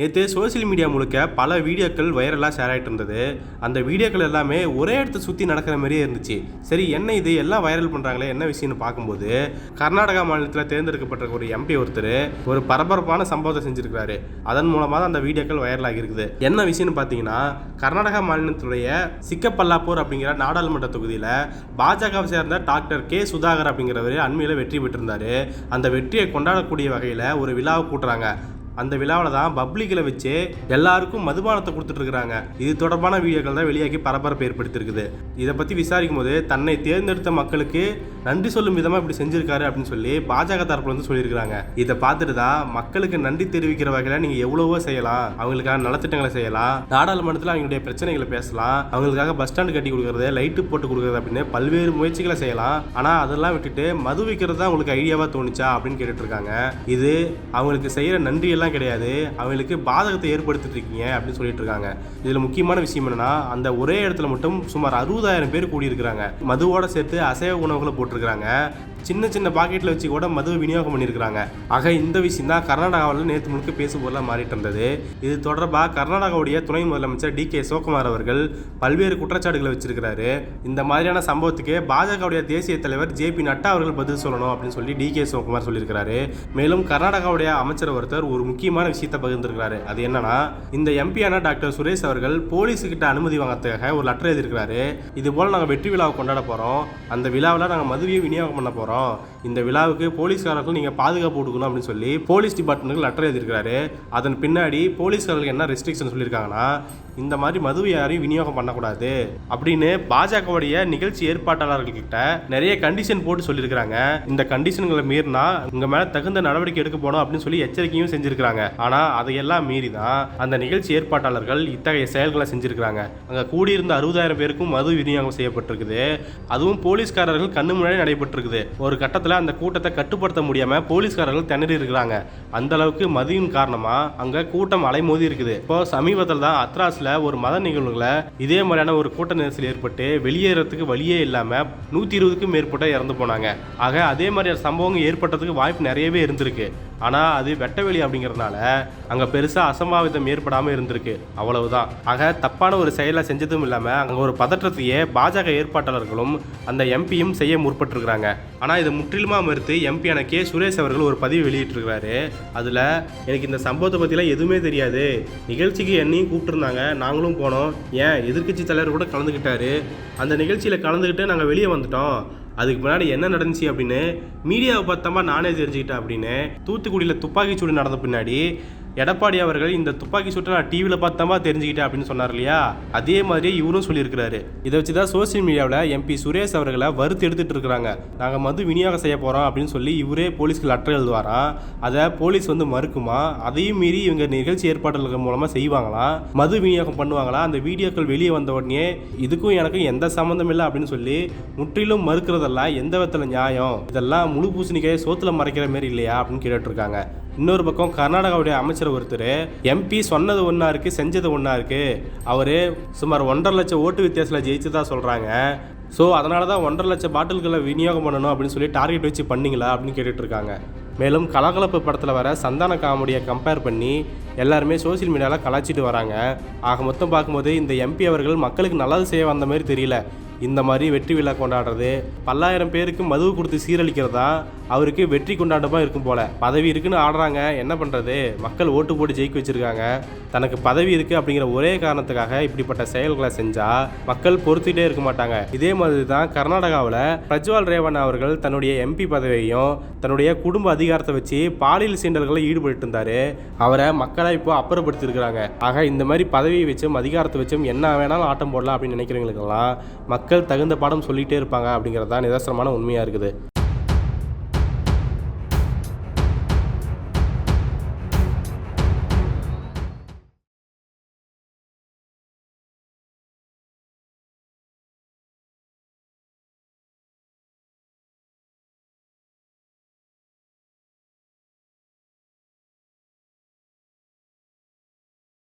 நேற்று social media முழுக்க பல வீடியோக்கள் வைரலாக ஷேர் ஆகிட்டு இருந்தது. அந்த வீடியோக்கள் எல்லாமே ஒரே இடத்த சுற்றி நடக்கிற மாதிரியே இருந்துச்சு. சரி என்ன இது? எல்லாம் வைரல் பண்ணுறாங்களே என்ன விஷயம்னு பார்க்கும்போது கர்நாடகா மாநிலத்தில் தேர்ந்தெடுக்கப்பட்ட ஒரு எம்பி ஒருத்தர் ஒரு பரபரப்பான சம்பவத்தை செஞ்சுருக்கிறாரு. அதன் மூலமாக தான் அந்த வீடியோக்கள் வைரலாக இருக்குது என்ன விஷயம்னு பார்த்தீங்கன்னா கர்நாடகா மாநிலத்துடைய சிக்கப்பல்லாப்பூர் அப்படிங்கிற நாடாளுமன்ற தொகுதியில் பாஜகவை சேர்ந்த டாக்டர் கே சுதாகர் அப்படிங்கிறவர் அண்மையில் வெற்றி பெற்றிருந்தார். அந்த வெற்றியை கொண்டாடக்கூடிய வகையில் ஒரு விழாவை கூட்டுறாங்க. அந்த விழாவில் தான் பப்ளிக்கில் வச்சு எல்லாருக்கும் மதுபானத்தை கொடுத்துட்ருக்குறாங்க. இது தொடர்பான வீடியோக்கள் தான் வெளியாகி பரபரப்பு ஏற்படுத்தியிருக்குது. இதை பற்றி விசாரிக்கும் போது தன்னை தேர்ந்தெடுத்த மக்களுக்கு நன்றி சொல்லும் விதமாக இப்படி செஞ்சுருக்காரு அப்படின்னு சொல்லி பாஜக தரப்புல வந்து சொல்லியிருக்கிறாங்க. இதை பார்த்துட்டு தான் மக்களுக்கு நன்றி தெரிவிக்கிற வகையில் நீங்கள் எவ்வளவோ செய்யலாம். அவங்களுக்கான நலத்திட்டங்களை செய்யலாம். நாடாளுமன்றத்தில் அவங்களுடைய பிரச்சனைகளை பேசலாம். அவங்களுக்காக பஸ் ஸ்டாண்டு கட்டி கொடுக்குறது லைட்டு போட்டு கொடுக்குறது அப்படின்னு பல்வேறு முயற்சிகளை செய்யலாம். ஆனால் அதெல்லாம் விட்டுட்டு மது விற்கிறது தான் உங்களுக்கு ஐடியாவாக தோணுச்சா அப்படின்னு கேட்டுட்ருக்காங்க. இது அவங்களுக்கு செய்கிற நன்றியெல்லாம் எல்லாம் கிடையாது. அவங்களுக்கு பாதகத்தை ஏற்படுத்திட்டு இருக்கீங்க அப்படின்னு சொல்லிட்டு இருக்காங்க இதில் முக்கியமான விஷயம் என்னன்னா அந்த ஒரே இடத்துல மட்டும் சுமார் அறுபதாயிரம் பேர் கூடியிருக்கிறாங்க. மதுவோட சேர்த்து அசைவ உணவுகளை போட்டிருக்கிறாங்க. சின்ன சின்ன பாக்கெட்டில் வச்சு கூட மது விநியோகம் பண்ணியிருக்கிறாங்க. ஆக இந்த விஷயம் தான் கர்நாடகாவில் நேற்று முழுக்க பேசுபொருளாக மாறிட்டு இருந்தது. இது தொடர்பாக கர்நாடகாவுடைய துணை முதலமைச்சர் டி கே சிவகுமார் அவர்கள் பல்வேறு குற்றச்சாட்டுகளை வச்சிருக்கிறாரு. இந்த மாதிரியான சம்பவத்துக்கு பாஜகவுடைய தேசிய தலைவர் ஜே பி நட்டா அவர்கள் பதில் சொல்லணும் அப்படின்னு சொல்லி டி கே சிவகுமார் சொல்லியிருக்கிறாரு. மேலும் கர்நாடகாவுடைய அமைச்சர் ஒருத்தர் ஒரு முக்கியமான விஷயத்தை பகிர்ந்திருக்கிறாரு. அது என்னன்னா இந்த எம்பியான டாக்டர் சுரேஷ் அவர்கள் போலீஸுக்கிட்ட அனுமதி வாங்கறதுக்காக ஒரு லெட்டர் எழுதியிருக்கிறாரு. இது போல் நாங்கள் வெற்றி விழாவை கொண்டாட போகிறோம் அந்த விழாவில் நாங்கள் மதுவையும் விநியோகம் பண்ண போகிறோம் இந்த விழாவுக்கு போலீஸ்காரர்கள் நீங்கள் பாதுகாப்பு கொடுக்கணும் அப்படின்னு சொல்லி போலீஸ் டிபார்ட்மெண்ட்டுக்கு லெட்டர் எழுதியிருக்கிறாரு. அதன் பின்னாடி போலீஸ்காரர்களுக்கு என்ன ரெஸ்ட்ரிக்ஷன் சொல்லியிருக்காங்கன்னா இந்த மாதிரி மதுவை யாரையும் விநியோகம் பண்ணக்கூடாது அப்படின்னு பாஜகவுடைய நிகழ்ச்சி ஏற்பாட்டாளர்கள்கிட்ட நிறைய கண்டிஷன் போட்டு சொல்லியிருக்கிறாங்க. இந்த கண்டிஷன்களை மீறினா உங்க மேல தகுந்த நடவடிக்கை எடுக்க போனோம் அப்படின்னு சொல்லி எச்சரிக்கையும் செஞ்சிருக்கிறாங்க. ஆனா அதையெல்லாம் மீறி தான் அந்த நிகழ்ச்சி ஏற்பாட்டாளர்கள் இத்தகைய செயல்களை செஞ்சிருக்கிறாங்க. அங்க கூடியிருந்த அறுபதாயிரம் பேருக்கும் மது விநியோகம் செய்யப்பட்டிருக்குது. அதுவும் போலீஸ்காரர்கள் கண்ணு முன்னாடி நடைபெற்றிருக்குது. ஒரு கட்டத்தில் அந்த கூட்டத்தை கட்டுப்படுத்த முடியாம போலீஸ்காரர்கள் திணறி இருக்கிறாங்க. அந்த அளவுக்கு மதியின் காரணமா அங்க கூட்டம் அலைமோதி இருக்குது. இப்போ சமீபத்தில் தான் பிரான்ஸில் ஒரு மத நிகழ்வுகள இதே மாதிரியான ஒரு கூட்ட நெரிசல் ஏற்பட்டு வெளியேறதுக்கு வழியே இல்லாம நூத்தி இருபதுக்கும் மேற்பட்ட இறந்து போனாங்க. ஆக அதே மாதிரியான சம்பவங்கள் ஏற்பட்டதுக்கு வாய்ப்பு நிறையவே இருந்திருக்கு. ஆனால் அது வெட்டவெளி அப்படிங்கிறதுனால அங்கே பெருசாக அசம்பாவிதம் ஏற்படாமல் இருந்திருக்கு. அவ்வளவுதான். ஆக தப்பான ஒரு செயலை செஞ்சதும் இல்லாமல் அங்கே ஒரு பதற்றத்தையே பாஜக ஏற்பாட்டாளர்களும் அந்த எம்பியும் செய்ய முற்பட்டிருக்கிறாங்க. ஆனால் இதை முற்றிலுமா மறுத்து எம்பியான கே. சுரேஷ் அவர்கள் ஒரு பதிவு வெளியிட்டிருக்கிறாரு. அதில் எனக்கு இந்த சம்பவத்தை பற்றிலாம் எதுவுமே தெரியாது. நிகழ்ச்சிக்கு என்னையும் கூப்பிட்டுருந்தாங்க. நாங்களும் போனோம். ஏன்? எதிர்க்கட்சி தலைவர் கூட கலந்துக்கிட்டாரு அந்த நிகழ்ச்சியில் கலந்துக்கிட்டு நாங்கள் வெளியே வந்துட்டோம். அதுக்கு முன்னாடி என்ன நடந்துச்சு அப்படின்னு மீடியாவை பார்த்தமா நானே தெரிஞ்சுக்கிட்டேன் அப்படின்னு. தூத்துக்குடியில் துப்பாக்கி சூடு நடந்த பின்னாடி எடப்பாடி அவர்கள் இந்த துப்பாக்கி சூட்டை நான் டிவியில் பார்த்தமா தெரிஞ்சுக்கிட்டேன் அப்படின்னு சொன்னார் இல்லையா? அதே மாதிரி இவரும் சொல்லியிருக்கிறாரு. இதை வச்சு தான் சோசியல் மீடியாவில் எம்பி சுரேஷ் அவர்களை வறுத்து எடுத்துட்டு இருக்கிறாங்க. நாங்கள் மது விநியோகம் செய்ய போகிறோம் அப்படின்னு சொல்லி இவரே போலீஸ்க்கு லெட்டர் எழுதுவாராம் அதை போலீஸ் வந்து மறுக்குமா? அதையும் மீறி இவங்க நிகழ்ச்சி ஏற்பாடுகள் மூலமாக செய்வாங்களாம் மது விநியோகம் பண்ணுவாங்களா? அந்த வீடியோக்கள் வெளியே வந்த உடனே இதுக்கும் எனக்கும் எந்த சம்மந்தம் இல்லை அப்படின்னு சொல்லி முற்றிலும் மறுக்கிறதெல்லாம் எந்த விதத்தில் நியாயம்? இதெல்லாம் முழு பூசணிக்காயை சோத்தில் மறைக்கிற மாதிரி இல்லையா அப்படின்னு கேட்டுட்ருக்காங்க இன்னொரு பக்கம் கர்நாடகாவுடைய அமைச்சர் ஒருத்தர் எம்பி சொன்னது ஒன்றா இருக்குது செஞ்சது ஒன்றா இருக்குது அவர் சுமார் ஒன்றரை லட்சம் ஓட்டு வித்தியாசத்தில் ஜெயிச்சதா சொல்கிறாங்க ஸோ அதனால தான் ஒன்றரை லட்சம் பாட்டில்களை விநியோகம் பண்ணணும் அப்படின்னு சொல்லி டார்கெட் வச்சு பண்ணீங்களா அப்படின்னு கேட்டுட்ருக்காங்க. மேலும் கலகலப்பு படத்தில் வர சந்தான காமெடியை கம்பேர் பண்ணி எல்லாருமே சோசியல் மீடியாவில் கலாச்சிட்டு வராங்க. ஆக மொத்தம் பார்க்கும்போது இந்த எம்பி அவர்கள் மக்களுக்கு நல்லது செய்ய வந்த மாதிரி தெரியல. இந்த மாதிரி வெற்றி விழா கொண்டாடுறது. பல்லாயிரம் பேருக்கு மது கொடுத்து சீரழிக்கிறதா? அவருக்கு வெற்றி கொண்டாட்டமாக இருக்கும் போல. பதவி இருக்குன்னு ஆடுறாங்க. என்ன பண்ணுறது மக்கள் ஓட்டு போட்டு ஜெயிக்க வச்சுருக்காங்க. தனக்கு பதவி இருக்குது அப்படிங்கிற ஒரே காரணத்துக்காக இப்படிப்பட்ட செயல்களை செஞ்சால் மக்கள் பொறுத்துக்கிட்டே இருக்க மாட்டாங்க. இதே மாதிரி தான் கர்நாடகாவில் பிரஜ்வால் ரேவண்ணா அவர்கள் தன்னுடைய எம்பி பதவியையும் தன்னுடைய குடும்ப அதிகாரத்தை வச்சு பாலியல் சீண்டல்களில் ஈடுபட்டு இருந்தார். அவரை மக்களாக இப்போ அப்புறப்படுத்தியிருக்கிறாங்க. ஆக இந்த மாதிரி பதவியை வச்சும் அதிகாரத்தை வச்சும் என்ன வேணாலும் ஆட்டம் போடலாம் அப்படின்னு நினைக்கிறவங்களுக்கெல்லாம் மக்கள் தகுந்த பாடம் சொல்லிகிட்டே இருப்பாங்க அப்படிங்கிறது தான் நிதர்சனமான உண்மையாக இருக்குது.